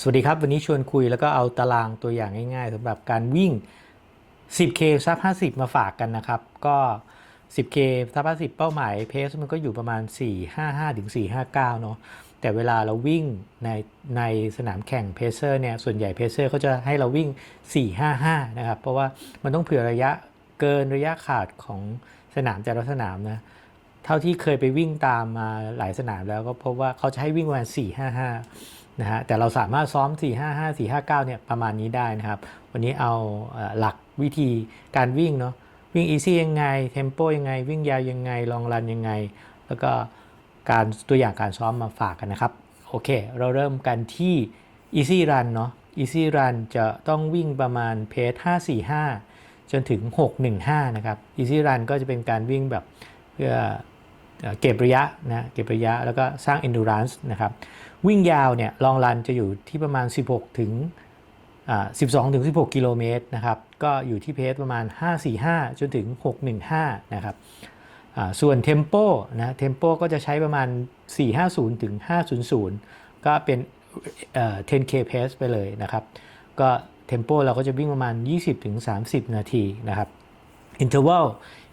สวัสดีครับ วันนี้ชวนคุยแล้วก็เอาตารางตัวอย่างง่ายๆสำหรับการวิ่ง 10K ซับ50 มาฝากกันนะครับ ก็ 10K ซับ50 เป้าหมายเพสมันก็อยู่ประมาณ 455ถึง459 เนาะแต่เวลาเราวิ่งในในสนามแข่งเพเซอร์เนี่ย ส่วนใหญ่เพเซอร์เขาจะให้เราวิ่ง 455 นะครับ เพราะว่ามันต้องเผื่อระยะเกินระยะขาดของสนามแต่ละสนามนะเท่าที่เคยไปวิ่งตามมาหลายสนามแล้วก็พบว่าเขาจะให้วิ่งประมาณ455 นะฮะแต่เราสามารถซ้อม 455 459เนี่ยประมาณนี้ได้นะครับ วันนี้เอาหลักวิธีการวิ่งเนาะวิ่งอีซี่ยังไงเทมโปยังไง วิ่งยาวยังไงลองรันยังไง แล้วก็การตัวอย่างการซ้อมมาฝากกันนะครับ โอเค เราเริ่มกันที่ Easy Run เนาะ Easy Run จะต้องวิ่งประมาณเพจ545 จนถึง 615 นะครับ Easy Run ก็จะเป็นการวิ่งแบบเพื่อเอ่อเก็บระยะนะเก็บระยะแล้วก็สร้าง endurance นะครับ วิ่งยาวเนี่ยลองรันจะอยู่ที่ประมาณ 16 ถึง 12 ถึง 16 กิโลเมตรนะครับ ก็อยู่ที่เพจประมาณ 545 จนถึง 615 นะครับส่วนเทมโปนะเทมโปก็จะใช้ประมาณ 450 ถึง 500 ก็เป็นเอ่อ 10k pace ไปเลยนะครับ ก็เทมโปเราก็จะวิ่งประมาณ 20 ถึง 30 นาทีนะครับ interval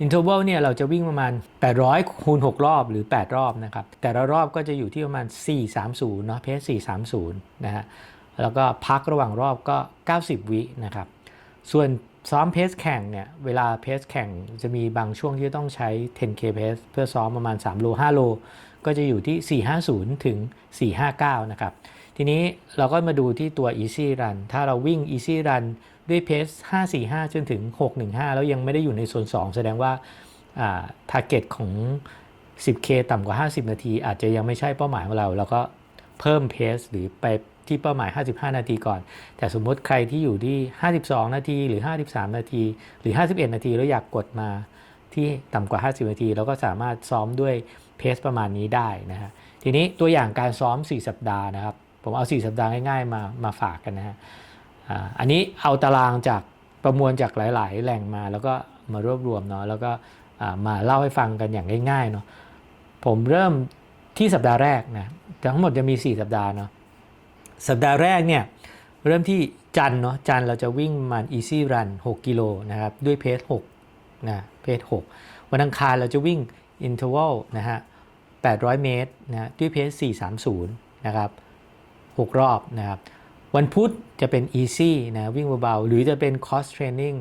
interval เนี่ยเราจะวิ่งประมาณ 800 คูณ 6 รอบหรือ 8 รอบนะครับ แต่ละรอบก็จะอยู่ที่ประมาณ 430 เนาะเพจ430 นะฮะ แล้วก็พักระหว่างรอบก็ 90 วินะครับ ส่วนซ้อมเพจแข่งเนี่ยเวลาเพจแข่งจะมีบางช่วงที่ต้องใช้ 10k pace เพื่อซ้อมประมาณ 3 โล 5 โล ก็จะอยู่ที่ 450 ถึง 459 นะครับ ทีนี้เราก็มาดูที่ตัว easy run ถ้าเราวิ่ง easy run ด้วยเพจ545 จนถึง 615 แล้วยังไม่ได้อยู่ในโซน2 แสดงว่าอ่า target ของ 10K ต่ำกว่า 50 นาที อาจจะยังไม่ใช่เป้าหมายของเรา แล้วก็เพิ่มเพสหรือไปที่เป้าหมาย 55 นาทีก่อน แต่สมมติใครที่อยู่ที่ 52 นาทีหรือ 53 นาที หรือ 51 นาทีแล้วอยากกดมาที่ต่ำกว่า 50 นาทีเราก็สามารถซ้อมด้วยเพสประมาณนี้ได้นะฮะทีนี้ตัวอย่างการซ้อม 4 สัปดาห์นะครับ ผมเอา 4 สัปดาห์ง่ายๆมามาฝากกันนะฮะ อันนี้เอาตารางจากประมวลจากหลาย ๆ แหล่งมาแล้วก็มารวบรวมเนาะแล้วก็มาเล่าให้ฟังกันอย่างง่ายๆเนาะผมเริ่มที่สัปดาห์แรกนะทั้งหมดจะมี 4 สัปดาห์เนาะสัปดาห์แรกเนี่ยเริ่มที่จันเนาะจันเราจะวิ่งประมัน easy run 6 กิโลนะครับด้วยเพจ6นะเพจ6วันอังคารเราจะวิ่ง interval นะฮะ800 เมตรนะด้วยเพจ430 นะครับ 6 รอบนะครับ วันพุธจะเป็น easy นะวิ่งเบาๆหรือจะเป็น cross training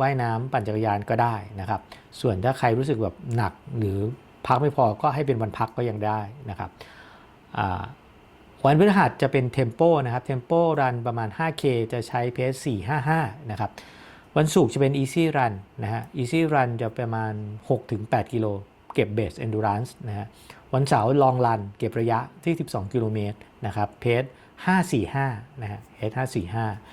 ว่ายน้ำปั่นจักรยานก็ได้นะครับ ส่วนถ้าใครรู้สึกแบบหนักหรือพักไม่พอก็ให้เป็นวันพักก็ยังได้นะครับวันพฤหัสจะเป็น tempo นะครับ tempo run ประมาณ 5k จะใช้เพจ455 นะครับ วันศุกร์จะเป็น easy run นะฮะ easy run จะประมาณ 6-8 กิโล เก็บ base endurance นะฮะ วันเสาร์ long run เก็บระยะที่ 12 กิโลเมตรนะครับเพจ 545นะฮะเพจ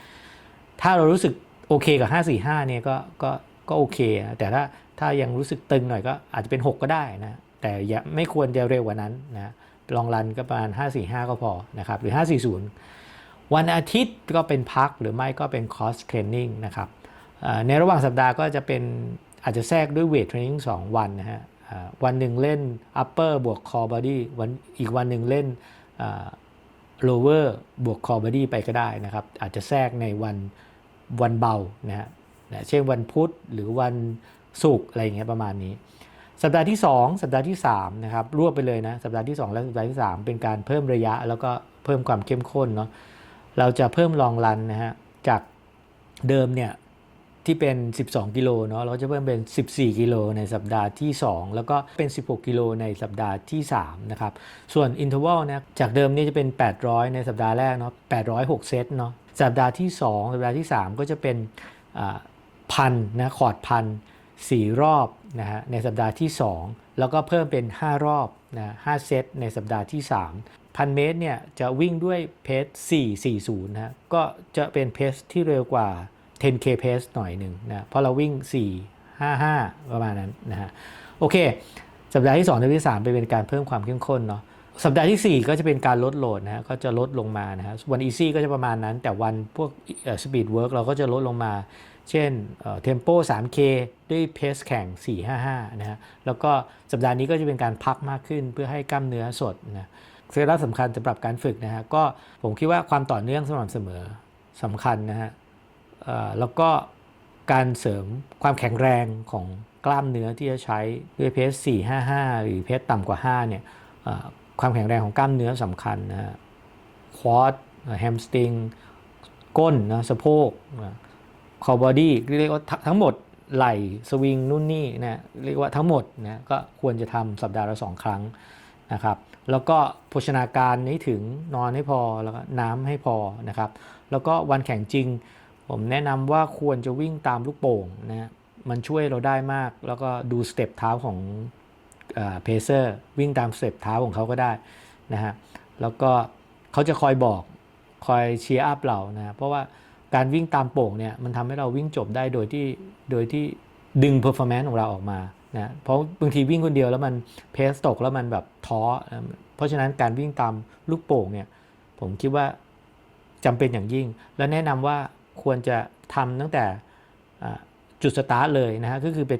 545ถ้าเรารู้สึกโอเคกับ 545เนี่ยก็ก็ก็โอเคนะแต่ถ้าถ้ายังรู้สึกตึงหน่อยก็อาจจะเป็น 6 ก็ได้นะ แต่อย่าไม่ควรจะเร็วกว่านั้นนะลองรันก็ประมาณ 545 ก็พอนะครับ หรือ 540 วันอาทิตย์ก็เป็นพักหรือไม่ก็เป็น cross training นะครับในระหว่างสัปดาห์ก็จะเป็นอาจจะแทรกด้วย weight training 2วันนะฮะวันหนึ่งเล่น upper บวก core body วันอีกวันหนึ่งเล่น lower บวก core body ไปก็ได้นะครับ อาจจะแทรกในวันวันเบานะฮะนะเช่นวันพุธหรือวันศุกร์อะไรอย่างเงี้ยประมาณนี้ สัปดาห์ที่ 2 สัปดาห์ที่3นะครับรวบไปเลยนะสัปดาห์ที่ 2 และสัปดาห์ที่ 3 เป็นการเพิ่มระยะ แล้วก็เพิ่มความเข้มข้นเนาะเราจะเพิ่มลองรันนะฮะจากเดิมเนี่ย ที่เป็น 12 กิโลเนาะเราจะเพิ่มเป็น 14 กิโลในสัปดาห์ที่ 2 แล้วก็เป็น 16 กิโลในสัปดาห์ที่3นะครับส่วน interval นะจากเดิมนี่จะเป็น 800 ในสัปดาห์แรกเนาะ806 เซตเนาะสัปดาห์ที่ 2 สัปดาห์ที่ 3 ก็จะเป็นพันนะคอร์ดพันสี่รอบนะฮะในสัปดาห์ที่ 2 แล้วก็เพิ่มเป็น 5 รอบนะ5เซตในสัปดาห์ที่ 3พันเมตรเนี่ยจะวิ่งด้วยเพจ440นะฮะก็จะเป็นเพจที่เร็วกว่า 10k pace หน่อยหนึ่งนะเพราะเราวิ่ง 4 5 5 ประมาณนั้นนะฮะโอเค สัปดาห์ที่2สัปดาห์ที่3เป็นการเพิ่มความเข้มข้นเนาะสัปดาห์ทีสี่ 4 ก็จะเป็นการลดโหลดนะฮะก็จะลดลงมานะฮะวัน easy ก็จะประมาณนั้น แต่วันพวกเอ่อ speed work เราก็จะลดลงมา เช่นเอ่อ tempo 3k ด้วยเพสแข่ง 455 นะฮะแล้วก็สัปดาห์นี้ก็จะเป็นการพักมากขึ้นเพื่อให้กล้ามเนื้อสดนะเซรั่มสำคัญสำหรับการฝึกนะฮะก็ผมคิดว่าความต่อเนื่องสม่ำเสมอสำคัญนะฮะ แล้วก็การเสริมความแข็งแรงของกล้ามเนื้อที่จะใช้ด้วยเพส455 หรือเพสต่ำกว่า 5 เนี่ยความแข็งแรงของกล้ามเนื้อสำคัญนะฮะควอดแฮมสตริงก้นนะสะโพกคอบอดี้เรียกว่าทั้งทั้งหมดไหล่สวิงนู่นนี่นะเรียกว่าทั้งหมดนะก็ควรจะทำสัปดาห์ละสองครั้งนะครับ แล้วก็โภชนาการให้ถึงนอนให้พอแล้วก็น้ำให้พอนะครับ แล้วก็วันแข่งจริง ผมแนะนำว่าควรจะวิ่งตามลูกโป่งนะฮะมันช่วยเราได้มาก แล้วก็ดูสเต็ปเท้าของเพเซอร์วิ่งตามสเต็ปเท้าของเขาก็ได้นะฮะ แล้วก็เขาจะคอยบอกคอยเชียร์อัพเรานะฮะเพราะว่าการวิ่งตามโป่งเนี่ยมันทำให้เราวิ่งจบได้โดยที่โดยที่ดึงเพอร์ฟอร์แมนซ์ของเราออกมานะเพราะบางทีวิ่งคนเดียวแล้วมันเพสตกแล้วมันแบบท้อ เพราะฉะนั้นการวิ่งตามลูกโป่งเนี่ยผมคิดว่าจำเป็นอย่างยิ่ง และแนะนำว่า ควรจะทำตั้งแต่จุดสตาร์ทเลยนะฮะก็คือไป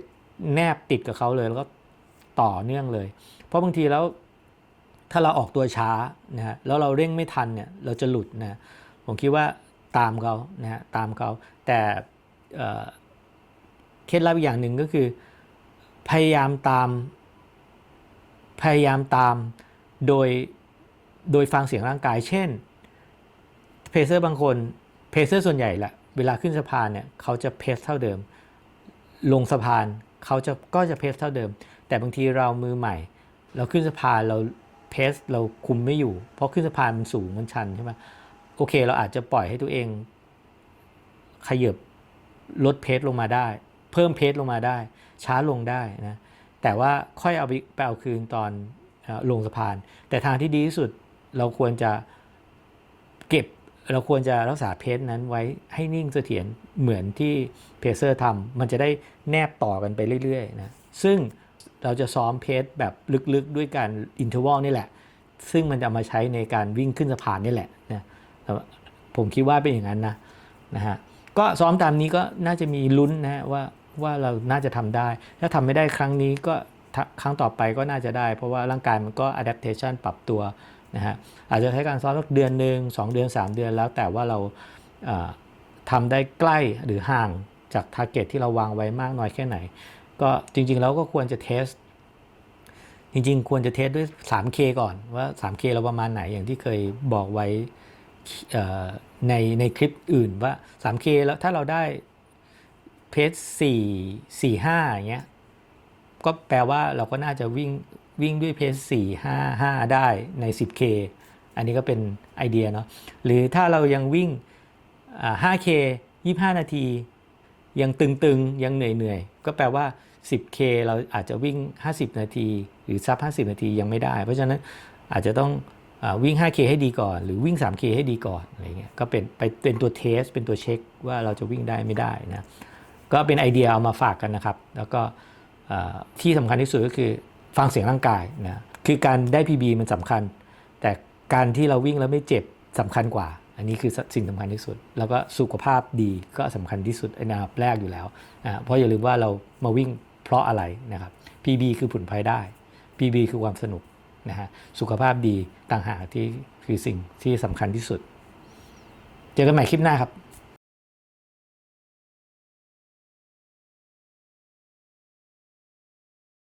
แนบติดกับเขาเลยแล้วก็ต่อเนื่องเลย เพราะบางทีแล้วถ้าเราออกตัวช้านะฮะแล้วเราเร่งไม่ทันเนี่ยเราจะหลุดนะผมคิดว่าตามเขานะฮะตามเขาแต่เคล็ดลับอีกอย่างหนึ่งก็คือ พยายามตาม พยายามตามโดยโดยฟังเสียงร่างกาย เช่นเพเซอร์บางคน เพเซอร์ส่วนใหญ่แหละเวลาขึ้นสะพานเนี่ยเขาจะเพสเท่าเดิม ลงสะพานเขาจะก็จะเพสเท่าเดิม แต่บางทีเรามือใหม่ เราขึ้นสะพานเราเพสเราคุมไม่อยู่ เพราะขึ้นสะพานมันสูงมันชันใช่ไหมโอเค เราอาจจะปล่อยให้ตัวเองขยับลดเพสลงมาได้ เพิ่มเพสลงมาได้ ช้าลงได้นะแต่ว่าค่อยเอาไปไปเอาคืนตอนลงสะพาน แต่ทางที่ดีที่สุดเราควรจะเก็บ เราควรจะรักษาเพสนั้นไว้ให้นิ่งเสถียรเหมือนที่เพเซอร์ทำมันจะได้แนบต่อกันไปเรื่อยๆนะซึ่งเราจะซ้อมเพสแบบลึกๆด้วยการอินเทอร์วลนี่แหละ ซึ่งมันจะมาใช้ในการวิ่งขึ้นสะพานนี่แหละนะแต่ว่าผมคิดว่าเป็นอย่างนั้นนะนะฮะก็ซ้อมตามนี้ก็น่าจะมีลุ้นนะฮะว่าว่าเราน่าจะทำได้ ถ้าทำไม่ได้ครั้งนี้ก็ครั้งต่อไปก็น่าจะได้ เพราะว่าร่างกายมันก็ adaptation ปรับตัว นะฮะอาจจะใช้การซ้อมสักเดือนหนึ่งสองเดือน 3 เดือนแล้ว แต่ว่าเราเอ่อทำได้ใกล้หรือห่างจาก target ที่เราวางไว้มากน้อยแค่ไหน ก็จริงๆแล้วก็ควรจะเทส จริงๆ ควรจะเทสด้วย 3K ก่อนว่า 3K เราประมาณไหนอย่างที่เคยบอกไว้ในในคลิปอื่นว่า 3K แล้วถ้าเราได้เพจ4 4 5อย่างเงี้ยก็แปลว่าเราก็น่าจะวิ่ง วิ่งด้วยเพจ4 5 5 ได้ใน 10K อันนี้ก็เป็นไอเดียเนาะหรือถ้าเรายังวิ่งอ่า 5K 25 นาที ยังตึงๆ ยังเหนื่อยๆ ก็แปลว่า 10K เราอาจจะวิ่ง 50 นาที หรือซับ 50 นาทียังไม่ได้ เพราะฉะนั้นอาจจะต้องอวิ่ง 5K ให้ดีก่อน หรือวิ่ง 3K ให้ดีก่อนอะไรเงี้ยก็เป็นไปเป็นตัวเทส เป็นตัวเช็คว่าเราจะวิ่งได้ไม่ได้นะก็เป็นไอเดียเอามาฝากกันนะครับ แล้วก็ที่สำคัญที่สุดก็คือ ฟังเสียงร่างกายนะคือการได้ PB มันสำคัญ แต่การที่เราวิ่งแล้วไม่เจ็บสำคัญกว่า อันนี้คือสิ่งสำคัญที่สุด แล้วก็สุขภาพดีก็สำคัญที่สุดในอันดับแรกอยู่แล้วนะเพราะอย่าลืมว่าเรามาวิ่งเพราะอะไรนะครับ PB คือผลพลอยได้ PB คือความสนุกนะฮะสุขภาพดีต่างหากที่คือสิ่งที่สำคัญที่สุด เจอกันใหม่คลิปหน้าครับ